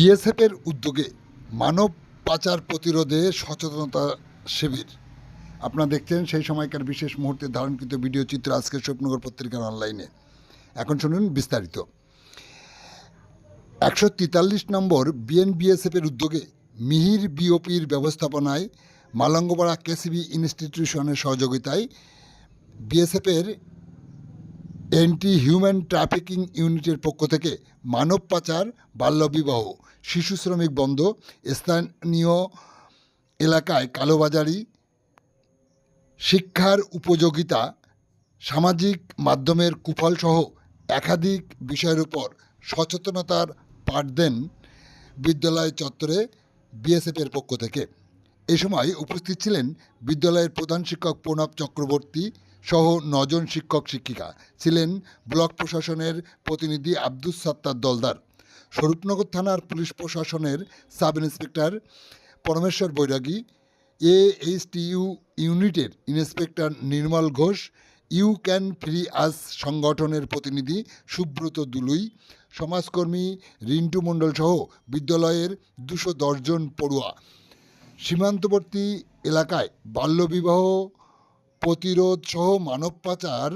বিএসএফের উদ্যোগে মানব পাচার প্রতিরোধে সচেতনতা শিবির। আপনারা দেখছেন সেই সময়কার বিশেষ মুহূর্তে ধারণকৃত ভিডিও চিত্র আজকের স্বপ্নগর পত্রিকার অনলাইনে। এখন শুনুন বিস্তারিত। একশো তেতাল্লিশ নম্বর বিএনবিএসএফের উদ্যোগে মিহির বিওপির ব্যবস্থাপনায় মালঙ্গপাড়া কেসিবি ইনস্টিটিউশনের সহযোগিতায় বিএসএফের অ্যান্টি হিউম্যান ট্রাফিকিং ইউনিটের পক্ষ থেকে মানব পাচার, বাল্যবিবাহ, শিশু শ্রমিক বন্ধ, স্থানীয় এলাকায় কালোবাজারি, শিক্ষার উপযোগিতা, সামাজিক মাধ্যমের কুফলসহ একাধিক বিষয়ের উপর সচেতনতার পাঠ দেন বিদ্যালয় চত্বরে বিএসএফের পক্ষ থেকে। এ সময় উপস্থিত ছিলেন বিদ্যালয়ের প্রধান শিক্ষক প্রণব চক্রবর্তী সহ নজন শিক্ষক শিক্ষিকা ছিলেন ব্লক প্রশাসনের প্রতিনিধি আব্দুস সাত্তার দলদার। স্বরূপনগর থানার পুলিশ প্রশাসনের sub inspector Parameswar Bairagi A H U ইউনিটের inspector Nirmal Ghosh, you can free us সংগঠনের প্রতিনিধি সুব্রত দুলুই, সমাজকর্মী রিন্টু মণ্ডল সহ বিদ্যালয়ের দুশো দশজন পড়ুয়া। সীমান্তবর্তী এলাকায় বাল্যবিবাহ প্রতিরোধ সহ মানব পাচার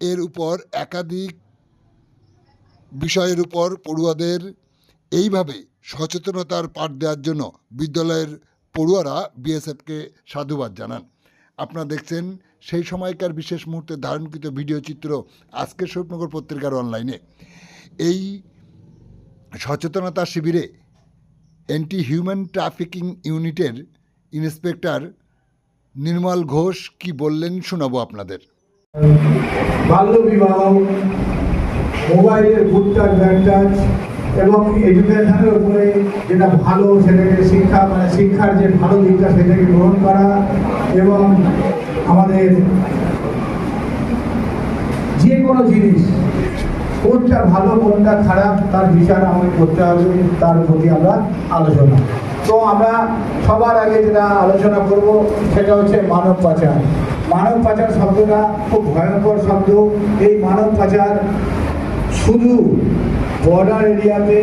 এর উপর একাধিক বিষয়ের উপর পড়ুয়াদের এইভাবে সচেতনতার পাঠ দেওয়ার জন্য বিদ্যালয়ের পড়ুয়ারা বিএসএফকে সাধুবাদ জানান। আপনারা দেখছেন সেই সময়কার বিশেষ মুহূর্তে ধারণকৃত ভিডিও চিত্র আজকের স্বপ্নগর পত্রিকার অনলাইনে। এই সচেতনতা শিবিরে অ্যান্টি হিউম্যান ট্রাফিকিং ইউনিটের ইন্সপেক্টর নির্মল ঘোষ কি বললেন শোনাবো আপনাদের। বাল্যবিবাহ মোবাইলের গুটটাচ ব্যাগটাচ এবং এডুকেশনের উপরে যেটা ভালো সেটাকে শিক্ষা মানে শিক্ষার যে ভালো দিকটা সেটাকে গ্রহণ করা এবং আমাদের যে কোনো জিনিস কোনটা ভালো, কোনটা খারাপ, তার বিচার আমাদের করতে হবে, তার প্রতি আমরা আলোচনা। তো আমরা সবার আগে যেটা আলোচনা করব, সেটা হচ্ছে মানব পাচার। মানব পাচার শব্দটা খুব ভয়ঙ্কর শব্দ। এই মানব পাচার শুধু বর্ডার এরিয়াতে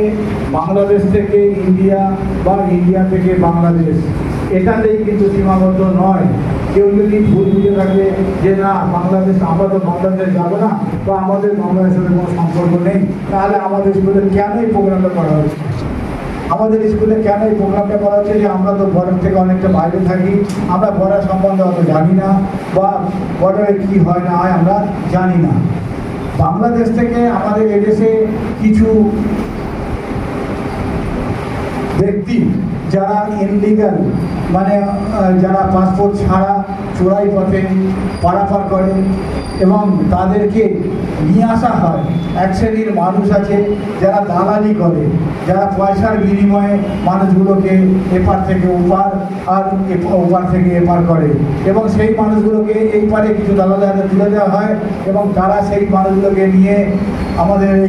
বাংলাদেশ থেকে ইন্ডিয়া বা ইন্ডিয়া থেকে বাংলাদেশ এটাতেই কিন্তু সীমাবদ্ধ নয়। কেউ যদি ভুল বুঝে থাকে যে না, বাংলাদেশ আমরা তো বাংলাদেশ যাব না, বা আমাদের বাংলাদেশের কোনো সম্পর্ক নেই, তাহলে আমাদের স্কুলে কেন এই প্রোগ্রামটা করা হচ্ছে? আমাদের স্কুলে কেন এই প্রোগ্রামটা করা হচ্ছে যে আমরা তো বর্ডার থেকে অনেকটা বাইরে থাকি, আমরা বর্ডার সম্বন্ধে অত জানি না, বা বর্ডারে কী হয় না হয় আমরা জানি না। বাংলাদেশ থেকে আমাদের এদেশে কিছু ব্যক্তি যারা ইনলিগাল মানে যারা পাসপোর্ট ছাড়া চোরাই পথে পারাপার করে এবং তাদেরকে নিয়ে আসা হয়। এক শ্রেণির মানুষ আছে যারা দালালি করে, যারা পয়সার বিনিময়ে মানুষগুলোকে এপার থেকে ওপার আর ওপার থেকে এপার করে এবং সেই মানুষগুলোকে এই পারে কিছু দালালি তুলে দেওয়া হয় এবং তারা সেই মানুষগুলোকে নিয়ে আমাদের